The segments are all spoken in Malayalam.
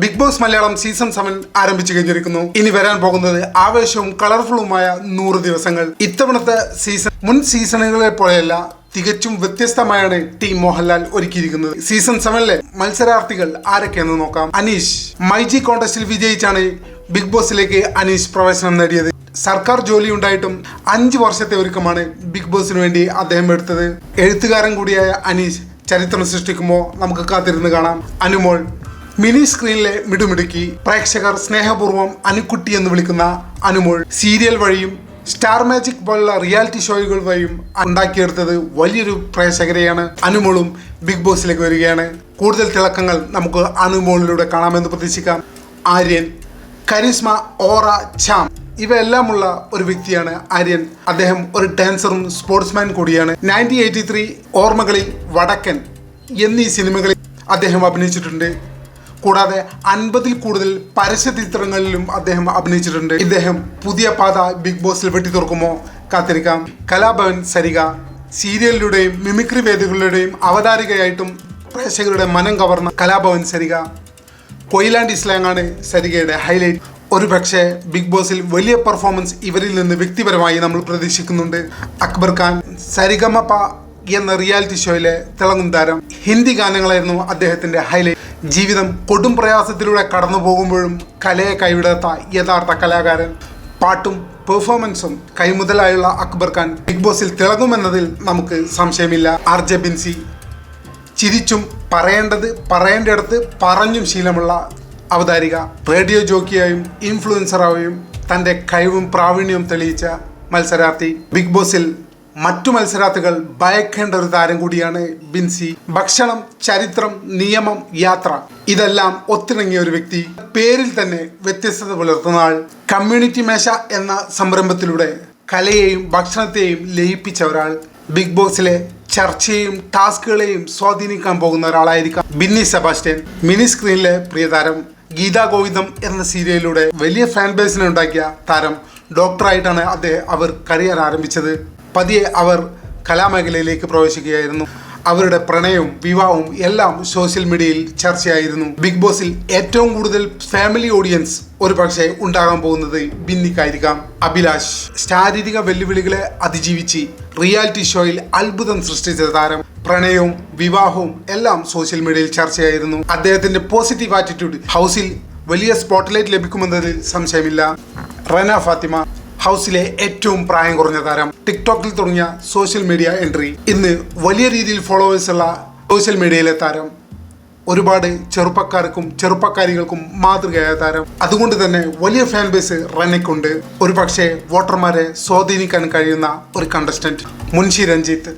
Bigg Boss Malayalam season seven ആരംഭിച്ചു കഴിഞ്ഞിരിക്കുന്നു. ഇനി വരാൻ പോകുന്നത് ആവേശവും കളർഫുള്ളുമായ നൂറ് ദിവസങ്ങൾ. ഇത്തവണത്തെ സീസൺ മുൻ സീസണുകളെ പോലെയല്ല തികച്ചും വ്യത്യസ്തമായാണ് ടീം മോഹൻലാൽ ഒരുക്കിയിരിക്കുന്നത്. സീസൺ സെവനിലെ മത്സരാർത്ഥികൾ ആരൊക്കെയെന്ന് നോക്കാം. അനീഷ് മൈജി കോണ്ടസ്റ്റിൽ വിജയിച്ചാണ് ബിഗ് ബോസിലേക്ക് അനീഷ് പ്രവേശനം നേടിയത്. സർക്കാർ ജോലി ഉണ്ടായിട്ടും അഞ്ച് വർഷത്തെ ഒരുക്കമാണ് ബിഗ് ബോസിന് വേണ്ടി അദ്ദേഹം എടുത്തത്. എഴുത്തുകാരൻ കൂടിയായ അനീഷ് ചരിത്രം സൃഷ്ടിക്കുമ്പോൾ നമുക്ക് കാത്തിരുന്ന് കാണാം. അനുമോൾ മിനി സ്ക്രീനിലെ മിടുമിടുക്കി പ്രേക്ഷകർ സ്നേഹപൂർവം അനുക്കുട്ടി എന്ന് വിളിക്കുന്ന അനുമോൾ സീരിയൽ വഴിയും സ്റ്റാർ മാജിക് പോലുള്ള റിയാലിറ്റി ഷോകൾ വഴിയും ഉണ്ടാക്കിയെടുത്തത് വലിയൊരു പ്രേക്ഷകരെയാണ്. അനുമോളും ബിഗ് ബോസിലേക്ക് വരികയാണ്. കൂടുതൽ തിളക്കങ്ങൾ നമുക്ക് അനുമോളിലൂടെ കാണാമെന്ന് പ്രതീക്ഷിക്കാം. ആര്യൻ കരിസ്മ ഓറ ചാം ഇവയെല്ലാമുള്ള ഒരു വ്യക്തിയാണ് ആര്യൻ. അദ്ദേഹം ഒരു ഡാൻസറും സ്പോർട്സ്മാൻ കൂടിയാണ്. നയന്റീൻ എയ്റ്റി ത്രീ ഓർമ്മകളിൽ വടക്കൻ എന്നീ സിനിമകളിൽ അദ്ദേഹം അഭിനയിച്ചിട്ടുണ്ട്. കൂടാതെ അൻപതിൽ കൂടുതൽ പരസ്യ ചിത്രങ്ങളിലും അദ്ദേഹം അഭിനയിച്ചിട്ടുണ്ട്. ഇദ്ദേഹം പുതിയ പാത ബിഗ് ബോസിൽ വെട്ടി തുറക്കുമോ കാത്തിരിക്കാം. കലാഭവൻ സരിക സീരിയലിലൂടെയും മിമിക്രി വേദികളുടെയും അവതാരികയായിട്ടും പ്രേക്ഷകരുടെ മനം കവർന്ന കലാഭവൻ സരിക കൊയിലാൻഡ് ഇസ്ലാങ്ങാണ് സരികയുടെ ഹൈലൈറ്റ് ഒരു പക്ഷേ ബിഗ് ബോസിൽ വലിയ പെർഫോമൻസ് ഇവരിൽ നിന്ന് വ്യക്തിപരമായി നമ്മൾ പ്രതീക്ഷിക്കുന്നുണ്ട്. അക്ബർ ഖാൻ സരിഗമപ്പ എന്ന റിയാലിറ്റി ഷോയിലെ തിളങ്ങും താരം ഹിന്ദി ഗാനങ്ങളായിരുന്നു അദ്ദേഹത്തിന്റെ ഹൈലൈറ്റ് ജീവിതം കൊടും പ്രയാസത്തിലൂടെ കടന്നു പോകുമ്പോഴും കലയെ കൈവിടാത്ത യഥാർത്ഥ കലാകാരൻ. പാട്ടും പെർഫോമൻസും കൈമുതലായുള്ള അക്ബർ ഖാൻ ബിഗ് ബോസിൽ തിളങ്ങുമെന്നതിൽ നമുക്ക് സംശയമില്ല. ആർജെ ബിൻസി ചിരിച്ചും പറയേണ്ടത് പറയേണ്ടടുത്ത് പറഞ്ഞും ശീലമുള്ള അവതാരിക. റേഡിയോ ജോക്കിയായും ഇൻഫ്ലുവൻസറായും തന്റെ കഴിവും പ്രാവീണ്യവും തെളിയിച്ച മത്സരാർത്ഥി. ബിഗ് ബോസിൽ മറ്റു മത്സരാർത്ഥികൾ ഭയക്കേണ്ട ഒരു താരം കൂടിയാണ് ബിൻസി ഭക്ഷണം ചരിത്രം നിയമം യാത്ര ഇതെല്ലാം ഒത്തിണങ്ങിയ ഒരു വ്യക്തി. പേരിൽ തന്നെ വ്യത്യസ്തത പുലർത്തുന്ന ആൾ. കമ്മ്യൂണിറ്റി മേശ എന്ന സംരംഭത്തിലൂടെ കലയെയും ഭക്ഷണത്തെയും ലയിപ്പിച്ച ഒരാൾ. ബിഗ് ബോസിലെ ചർച്ചയെയും ടാസ്കുകളെയും സ്വാധീനിക്കാൻ പോകുന്ന ഒരാളായിരിക്കാം ബിന്നി സെബാസ്റ്റ്യൻ. മിനി സ്ക്രീനിലെ പ്രിയതാരം ഗീതാ ഗോവിന്ദം എന്ന സീരിയലിലൂടെ വലിയ ഫാൻ ബേസിനെ ഉണ്ടാക്കിയ താരം ഡോക്ടറായിട്ടാണ് അദ്ദേഹം അവർ കരിയർ ആരംഭിച്ചത്. പതിയെ അവർ കലാമേഖലയിലേക്ക് പ്രവേശിക്കുകയായിരുന്നു. അവരുടെ പ്രണയവും വിവാഹവും എല്ലാം സോഷ്യൽ മീഡിയയിൽ ചർച്ചയായിരുന്നു. ബിഗ് ബോസിൽ ഏറ്റവും കൂടുതൽ ഫാമിലി ഓഡിയൻസ് ഒരു പക്ഷേ ഉണ്ടാകാൻ പോകുന്നത് ബിന്നിക്കായിരിക്കാം. അഭിലാഷ് ശാരീരിക വെല്ലുവിളികളെ അതിജീവിച്ച് റിയാലിറ്റി ഷോയിൽ അത്ഭുതം സൃഷ്ടിച്ച താരം. പ്രണയവും വിവാഹവും എല്ലാം സോഷ്യൽ മീഡിയയിൽ ചർച്ചയായിരുന്നു. അദ്ദേഹത്തിന്റെ പോസിറ്റീവ് ആറ്റിറ്റ്യൂഡ് ഹൗസിൽ വലിയ സ്പോട്ട്ലൈറ്റ് ലഭിക്കുമെന്നതിൽ സംശയമില്ല. റന ഫാത്തിമ ഹൗസിലെ ഏറ്റവും പ്രായം കുറഞ്ഞ താരം ടിക്ടോക്കിൽ തുടങ്ങിയ സോഷ്യൽ മീഡിയ എൻട്രി. ഇന്ന് വലിയ രീതിയിൽ ഫോളോവേഴ്സ് ഉള്ള സോഷ്യൽ മീഡിയയിലെ താരം. ഒരുപാട് ചെറുപ്പക്കാർക്കും ചെറുപ്പക്കാരികൾക്കും മാതൃകയായ താരം. അതുകൊണ്ട് തന്നെ വലിയ ഫാൻ ബേസ് റനയ്ക്കുണ്ട് ഒരു പക്ഷേ വോട്ടർമാരെ സ്വാധീനിക്കാൻ കഴിയുന്ന ഒരു കണ്ടസ്റ്റന്റ് മുൻഷി രഞ്ജിത്ത്.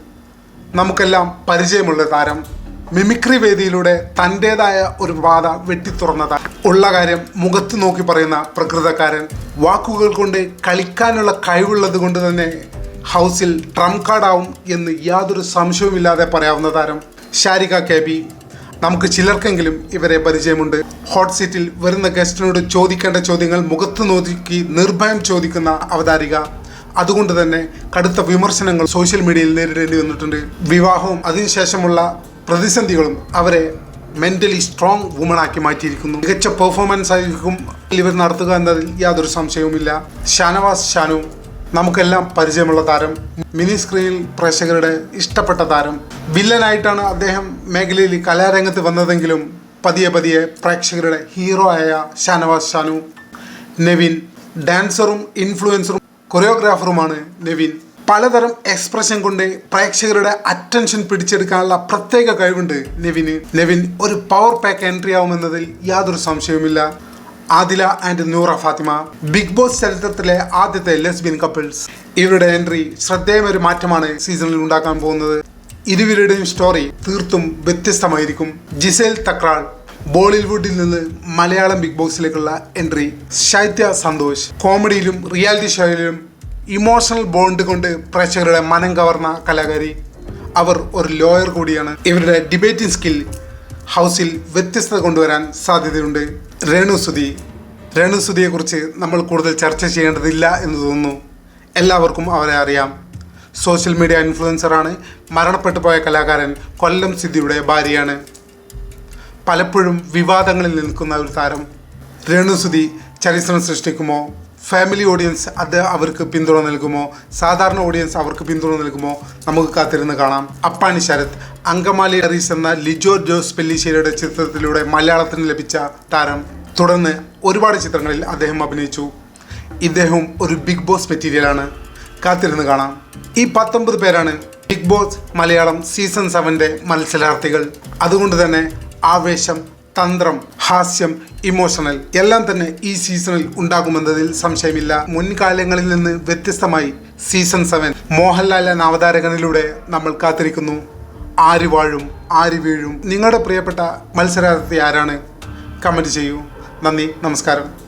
നമുക്കെല്ലാം പരിചയമുള്ള താരം. മിമിക്രി വേദിയിലൂടെ തന്റെതായ ഒരു പാത വെട്ടിത്തുറന്ന ഉള്ള കാര്യം മുഖത്ത് നോക്കി പറയുന്ന പ്രകൃതക്കാരൻ. വാക്കുകൾ കൊണ്ട് കളിക്കാനുള്ള കഴിവുള്ളത് കൊണ്ട് തന്നെ ഹൗസിൽ ട്രം കാർഡാവും എന്ന് യാതൊരു സംശയവുമില്ലാതെ പറയാവുന്ന താരം ഷാരിക കെ ബി. നമുക്ക് ചിലർക്കെങ്കിലും ഇവരെ പരിചയമുണ്ട്. ഹോട്ട് സീറ്റിൽ വരുന്ന ഗസ്റ്റിനോട് ചോദിക്കേണ്ട ചോദ്യങ്ങൾ മുഖത്ത് നോക്കി നിർഭയം ചോദിക്കുന്ന അവതാരിക. അതുകൊണ്ട് തന്നെ കടുത്ത വിമർശനങ്ങൾ സോഷ്യൽ മീഡിയയിൽ നേരിടേണ്ടി വന്നിട്ടുണ്ട്. വിവാഹവും അതിനുശേഷമുള്ള പ്രതിസന്ധികളും അവരെ മെന്റലി സ്ട്രോങ് വുമണാക്കി മാറ്റിയിരിക്കുന്നു. മികച്ച പെർഫോമൻസ് ആയിരിക്കും ഇവർ നടത്തുക എന്നതിൽ യാതൊരു സംശയവുമില്ല. ഷാനവാസ് ഷാനു നമുക്കെല്ലാം പരിചയമുള്ള താരം. മിനി സ്ക്രീനിൽ പ്രേക്ഷകരുടെ ഇഷ്ടപ്പെട്ട താരം. വില്ലനായിട്ടാണ് അദ്ദേഹം മേഖലയിൽ കലാരംഗത്ത് വന്നതെങ്കിലും പതിയെ പതിയെ പ്രേക്ഷകരുടെ ഹീറോ ആയ ഷാനവാസ് ഷാനു. നെവിൻ ഡാൻസറും ഇൻഫ്ലുവൻസറും കൊറിയോഗ്രാഫറുമാണ് നെവിൻ. പലതരം എക്സ്പ്രഷൻ കൊണ്ട് പ്രേക്ഷകരുടെ അറ്റൻഷൻ പിടിച്ചെടുക്കാനുള്ള പ്രത്യേക കഴിവുണ്ട് നെവിന്. നെവിൻ ഒരു പവർ പാക്ക് എൻട്രി ആവുമെന്നതിൽ യാതൊരു സംശയവുമില്ല. Adhila and Noora Fathima. Bigg Boss ചരിത്രത്തിലെ ആദ്യത്തെ ലെസ്ബിയൻ കപ്പിൾസ് ഇവരുടെ എൻട്രി ശ്രദ്ധേയമൊരു മാറ്റമാണ് സീസണിൽ ഉണ്ടാക്കാൻ പോകുന്നത്. ഇരുവരുടെയും സ്റ്റോറി തീർത്തും വ്യത്യസ്തമായിരിക്കും. ജിസേൽ തക്രാൾ. ബോളിവുഡിൽ നിന്ന് മലയാളം ബിഗ് ബോസിലേക്കുള്ള എൻട്രി ശൈത്യ സന്തോഷ്. കോമഡിയിലും റിയാലിറ്റി ഷോയിലും ഇമോഷണൽ ബോണ്ട് കൊണ്ട് പ്രേക്ഷകരുടെ മനം കവർന്ന കലാകാരി. അവർ ഒരു ലോയർ കൂടിയാണ്. ഇവരുടെ ഡിബേറ്റിംഗ് സ്കിൽ ഹൗസിൽ വ്യത്യസ്തത കൊണ്ടുവരാൻ സാധ്യതയുണ്ട്. രേണു സുധി. രേണു സുധിയെക്കുറിച്ച് നമ്മൾ കൂടുതൽ ചർച്ച ചെയ്യേണ്ടതില്ല എന്ന് തോന്നുന്നു. എല്ലാവർക്കും അവരെ അറിയാം. സോഷ്യൽ മീഡിയ ഇൻഫ്ലുവൻസറാണ് മരണപ്പെട്ടു പോയ കലാകാരൻ കൊല്ലം സിദ്ധിയുടെ ഭാര്യയാണ്. പലപ്പോഴും വിവാദങ്ങളിൽ നിൽക്കുന്ന ഒരു താരം. രേണുസുതി ചരിത്രം സൃഷ്ടിക്കുമോ? ഫാമിലി ഓഡിയൻസ് അത് അവർക്ക് പിന്തുണ നൽകുമോ? സാധാരണ ഓഡിയൻസ് അവർക്ക് പിന്തുണ നൽകുമോ? നമുക്ക് കാത്തിരുന്ന് കാണാം. അപ്പാണി ശരത് അങ്കമാലി അറീസ് എന്ന ലിജോ ജോസ് പെല്ലിശ്ശേരിയുടെ ചിത്രത്തിലൂടെ മലയാളത്തിന് ലഭിച്ച താരം. തുടർന്ന് ഒരുപാട് ചിത്രങ്ങളിൽ അദ്ദേഹം അഭിനയിച്ചു. ഇദ്ദേഹവും ഒരു ബിഗ് ബോസ് മെറ്റീരിയലാണ് കാത്തിരുന്ന് കാണാം. ഈ പത്തൊമ്പത് പേരാണ് ബിഗ് ബോസ് മലയാളം സീസൺ സെവന്റെ മത്സരാർത്ഥികൾ. അതുകൊണ്ട് തന്നെ ആവേശം തന്ത്രം ഹാസ്യം ഇമോഷണൽ എല്ലാം തന്നെ ഈ സീസണിൽ ഉണ്ടാകുമെന്നതിൽ സംശയമില്ല. മുൻകാലങ്ങളിൽ നിന്ന് വ്യത്യസ്തമായി സീസൺ സെവൻ മോഹൻലാൽ എന്ന അവതാരകനിലൂടെ നമ്മൾ കാത്തിരിക്കുന്നു. ആര് വാഴും ആര് വീഴും? നിങ്ങളുടെ പ്രിയപ്പെട്ട മത്സരാർത്ഥി ആരാണ്? കമന്റ് ചെയ്യൂ. നന്ദി നമസ്കാരം.